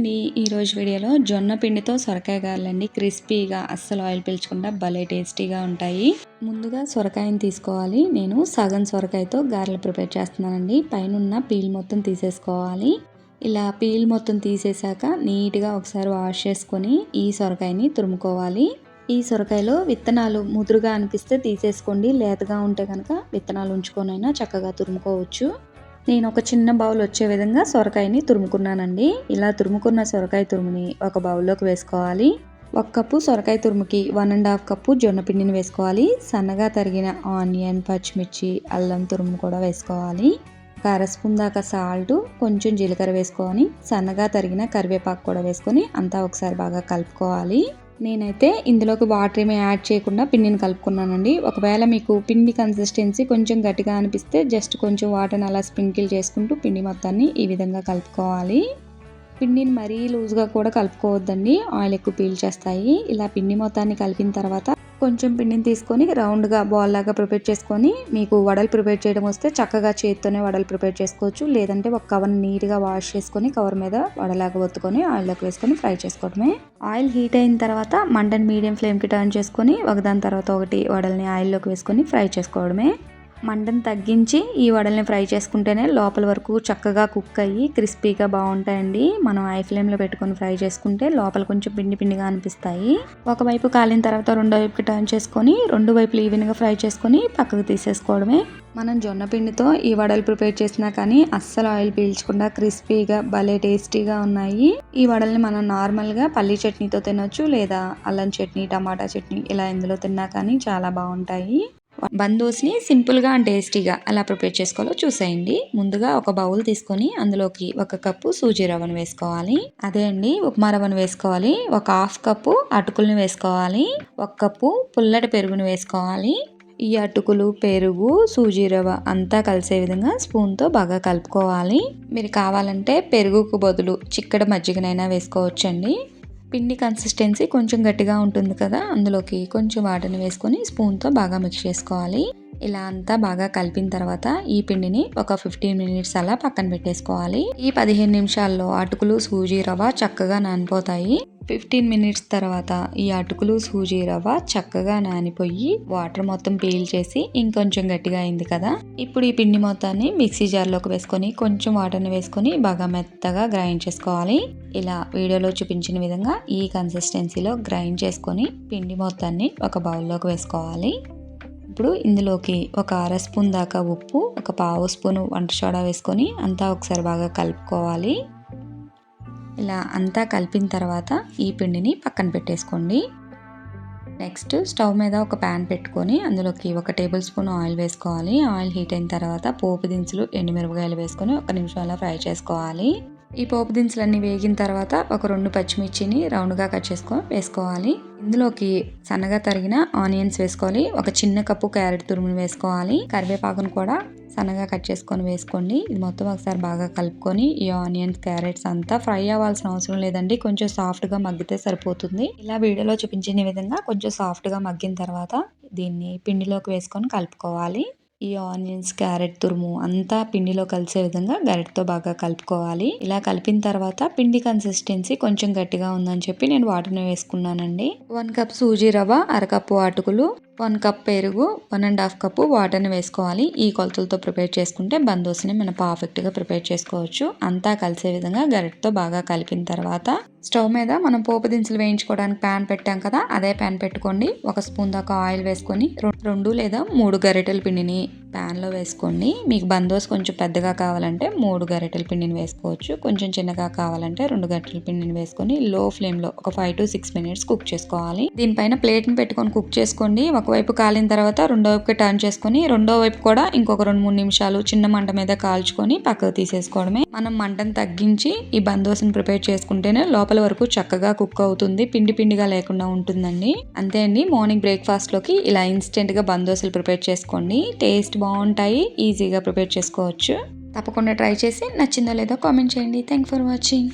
అండి ఈరోజు వీడియోలో జొన్న పిండితో సొరకాయ గారెలండి. క్రిస్పీగా అస్సలు ఆయిల్ పీల్చకుండా భలే టేస్టీగా ఉంటాయి. ముందుగా సొరకాయని తీసుకోవాలి. నేను సగం సొరకాయతో గారెలు ప్రిపేర్ చేస్తున్నానండి. పైనన్న పీల్ మొత్తం తీసేసుకోవాలి. ఇలా పీల్ మొత్తం తీసేసాక నీట్గా ఒకసారి వాష్ చేసుకొని ఈ సొరకాయని తురుముకోవాలి. ఈ సొరకాయలో విత్తనాలు ముదురుగా అనిపిస్తే తీసేసుకోండి. లేతగా ఉంటే కనుక విత్తనాలు ఉంచుకొనైనా చక్కగా తురుముకోవచ్చు. నేను ఒక చిన్న బౌల్ వచ్చే విధంగా సొరకాయని తురుముకున్నానండి. ఇలా తురుముకున్న సొరకాయ తురుముని ఒక బౌల్లోకి వేసుకోవాలి. ఒక కప్పు సొరకాయ తురుముకి వన్ అండ్ హాఫ్ కప్పు జొన్న పిండిని వేసుకోవాలి. సన్నగా తరిగిన ఆనియన్ పచ్చిమిర్చి అల్లం తురుము కూడా వేసుకోవాలి. ఒక అర స్పూన్ దాకా సాల్ట్ కొంచెం జీలకర్ర వేసుకొని సన్నగా తరిగిన కరివేపాకు కూడా వేసుకొని అంతా ఒకసారి బాగా కలుపుకోవాలి. నేనైతే ఇందులోకి వాటర్ ఏమీ యాడ్ చేయకుండా పిండిని కలుపుకున్నానండి. ఒకవేళ మీకు పిండి కన్సిస్టెన్సీ కొంచెం గట్టిగా అనిపిస్తే జస్ట్ కొంచెం వాటర్ని అలా స్ప్రింకిల్ చేసుకుంటూ పిండి మొత్తాన్ని ఈ విధంగా కలుపుకోవాలి. పిండిని మరీ లూజ్గా కూడా కలుపుకోవద్దండి. ఆయిల్ ఎక్కువ పీల్చేస్తాయి ఇలా పిండి మొత్తాన్ని కలిపిన తర్వాత కొంచెం పిండిని తీసుకొని రౌండ్గా బాల్ లాగా ప్రిపేర్ చేసుకొని మీకు వడలు ప్రిపేర్ చేయడం వస్తే చక్కగా చేతితోనే వడలు ప్రిపేర్ చేసుకోవచ్చు. లేదంటే ఒక కవర్ నీట్గా వాష్ చేసుకొని కవర్ మీద వడలాగా ఒత్తుకొని ఆయిల్లోకి వేసుకొని ఫ్రై చేసుకోవడమే. ఆయిల్ హీట్ అయిన తర్వాత మంటని మీడియం ఫ్లేమ్కి టర్న్ చేసుకొని ఒకదాని తర్వాత ఒకటి వడల్ని ఆయిల్లోకి వేసుకొని ఫ్రై చేసుకోవడమే. మంటను తగ్గించి ఈ వడల్ని ఫ్రై చేసుకుంటేనే లోపల వరకు చక్కగా కుక్ అయ్యి క్రిస్పీగా బాగుంటాయండి. మనం ఐ ఫ్లేమ్లో పెట్టుకొని ఫ్రై చేసుకుంటే లోపల కొంచెం పిండి పిండిగా అనిపిస్తాయి. ఒకవైపు కాలిన తర్వాత రెండో వైపుకి టర్న్ చేసుకొని రెండు వైపులు ఈవెన్గా ఫ్రై చేసుకొని పక్కకు తీసేసుకోవడమే. మనం జొన్న పిండితో ఈ వడలు ప్రిపేర్ చేసినా కానీ అస్సలు ఆయిల్ పీల్చకుండా క్రిస్పీగా భలే టేస్టీగా ఉన్నాయి. ఈ వడల్ని మనం నార్మల్గా పల్లీ చట్నీతో తినొచ్చు లేదా అల్లం చట్నీ టమాటా చట్నీ ఇలా ఇందులో తిన్నా కానీ చాలా బాగుంటాయి. బందోస్ని సింపుల్గా అండ్ టేస్టీగా అలా ప్రిపేర్ చేసుకోవాలో చూసేయండి. ముందుగా ఒక బౌల్ తీసుకొని అందులోకి ఒక కప్పు సూజీ రవ్వను వేసుకోవాలి. అదే అండి ఉప్మా రవ్వను వేసుకోవాలి. ఒక హాఫ్ కప్పు అటుకుల్ని వేసుకోవాలి. ఒక కప్పు పుల్లటి పెరుగును వేసుకోవాలి. ఈ అటుకులు పెరుగు సూజీ రవ్వ అంతా కలిసే విధంగా స్పూన్తో బాగా కలుపుకోవాలి. మీరు కావాలంటే పెరుగుకు బదులు చిక్కడ మజ్జిగనైనా వేసుకోవచ్చండి. పిండి కన్సిస్టెన్సీ కొంచెం గట్టిగా ఉంటుంది కదా అందులోకి కొంచెం వాటర్ని వేసుకొని స్పూన్తో బాగా మిక్స్ చేసుకోవాలి. ఇలా అంతా బాగా కలిపిన తర్వాత ఈ పిండిని ఒక ఫిఫ్టీన్ మినిట్స్ అలా పక్కన పెట్టేసుకోవాలి. ఈ పదిహేను నిమిషాల్లో అటుకులు సూజీ రవ్వ చక్కగా నానిపోతాయి. ఫిఫ్టీన్ మినిట్స్ తర్వాత ఈ అటుకులు సూజీ రవ్వ చక్కగా నానిపోయి వాటర్ మొత్తం పీల్ చేసి ఇంకొంచెం గట్టిగా అయింది కదా. ఇప్పుడు ఈ పిండి మొత్తాన్ని మిక్సీ జార్లోకి వేసుకొని కొంచెం వాటర్ని వేసుకొని బాగా మెత్తగా గ్రైండ్ చేసుకోవాలి. ఇలా వీడియోలో చూపించిన విధంగా ఈ కన్సిస్టెన్సీలో గ్రైండ్ చేసుకొని పిండి మొత్తాన్ని ఒక బౌల్లోకి వేసుకోవాలి. ఇప్పుడు ఇందులోకి ఒక అర స్పూన్ దాకా ఉప్పు ఒక పావు స్పూన్ వంట సోడా వేసుకొని అంతా ఒకసారి బాగా కలుపుకోవాలి. ఇలా అంతా కలిపిన తర్వాత ఈ పిండిని పక్కన పెట్టేసుకోండి. నెక్స్ట్ స్టవ్ మీద ఒక ప్యాన్ పెట్టుకొని అందులోకి ఒక టేబుల్ స్పూన్ ఆయిల్ వేసుకోవాలి. ఆయిల్ హీట్ అయిన తర్వాత పోపు దినుసులు ఎండుమిరపకాయలు వేసుకొని ఒక నిమిషం అలా ఫ్రై చేసుకోవాలి. ఈ పోపు దినుసులన్నీ వేగిన తర్వాత ఒక రెండు పచ్చిమిర్చిని రౌండ్గా కట్ చేసుకో వేసుకోవాలి. ఇందులోకి సన్నగా తరిగిన ఆనియన్స్ వేసుకోవాలి. ఒక చిన్న కప్పు క్యారెట్ తురుమును వేసుకోవాలి. కరివేపాకును కూడా సన్నగా కట్ చేసుకొని వేసుకోండి. ఇది మొత్తం ఒకసారి బాగా కలుపుకొని ఈ ఆనియన్స్ క్యారెట్స్ అంతా ఫ్రై అవ్వాల్సిన అవసరం లేదండి. కొంచెం సాఫ్ట్గా మగ్గితే సరిపోతుంది. ఇలా వీడియోలో చూపించిన విధంగా కొంచెం సాఫ్ట్గా మగ్గిన తర్వాత దీన్ని పిండిలోకి వేసుకొని కలుపుకోవాలి. ఈ ఆనియన్స్ క్యారెట్ తురుము అంతా పిండిలో కలిసే విధంగా గరిటతో బాగా కలుపుకోవాలి. ఇలా కలిపిన తర్వాత పిండి కన్సిస్టెన్సీ కొంచెం గట్టిగా ఉందని చెప్పి నేను వాటర్ని వేసుకున్నానండి. వన్ కప్ సూజీ రవ్వ అరకప్పు అటుకులు వన్ కప్ పెరుగు వన్ అండ్ హాఫ్ కప్పు వాటర్ని వేసుకోవాలి. ఈ కొలతలతో ప్రిపేర్ చేసుకుంటే బందోస్ని మనం పర్ఫెక్ట్గా ప్రిపేర్ చేసుకోవచ్చు. అంతా కలిసే విధంగా గరిటతో బాగా కలిపిన తర్వాత స్టవ్ మీద మనం పోపు దినుసులు వేయించుకోవడానికి ప్యాన్ పెట్టాం కదా అదే ప్యాన్ పెట్టుకోండి. ఒక స్పూన్ దాకా ఆయిల్ వేసుకొని రెండు లేదా మూడు గరిటెల పిండిని me ప్యాన్లో వేసుకోండి మీకు బందోస్ కొంచెం పెద్దగా కావాలంటే మూడు గరిటెల పిండిని వేసుకోవచ్చు. కొంచెం చిన్నగా కావాలంటే రెండు గరిటెల పిండిని వేసుకొని లో ఫ్లేమ్లో ఒక five to six minutes cook చేసుకోవాలి. దీనిపైన ప్లేట్ని పెట్టుకొని కుక్ చేసుకోండి. ఒకవైపు కాలిన తర్వాత రెండో వైపుకి టర్న్ చేసుకొని రెండో వైపు కూడా ఇంకొక రెండు మూడు నిమిషాలు చిన్న మంట మీద కాల్చుకొని పక్కకు తీసేసుకోవడమే. మనం మంటను తగ్గించి ఈ బందోస్ని ప్రిపేర్ చేసుకుంటేనే లోపల వరకు చక్కగా కుక్ అవుతుంది. పిండి పిండిగా లేకుండా ఉంటుందండి. అంతే అండి. మార్నింగ్ బ్రేక్ఫాస్ట్లోకి ఇలా ఇన్స్టెంట్గా బందోసులు ప్రిపేర్ చేసుకోండి. టేస్ట్ బాగుంటాయి ఈజీగా ప్రిపేర్ చేసుకోవచ్చు. తప్పకుండా ట్రై చేసి నచ్చిందో లేదో కామెంట్ చేయండి. Thank for watching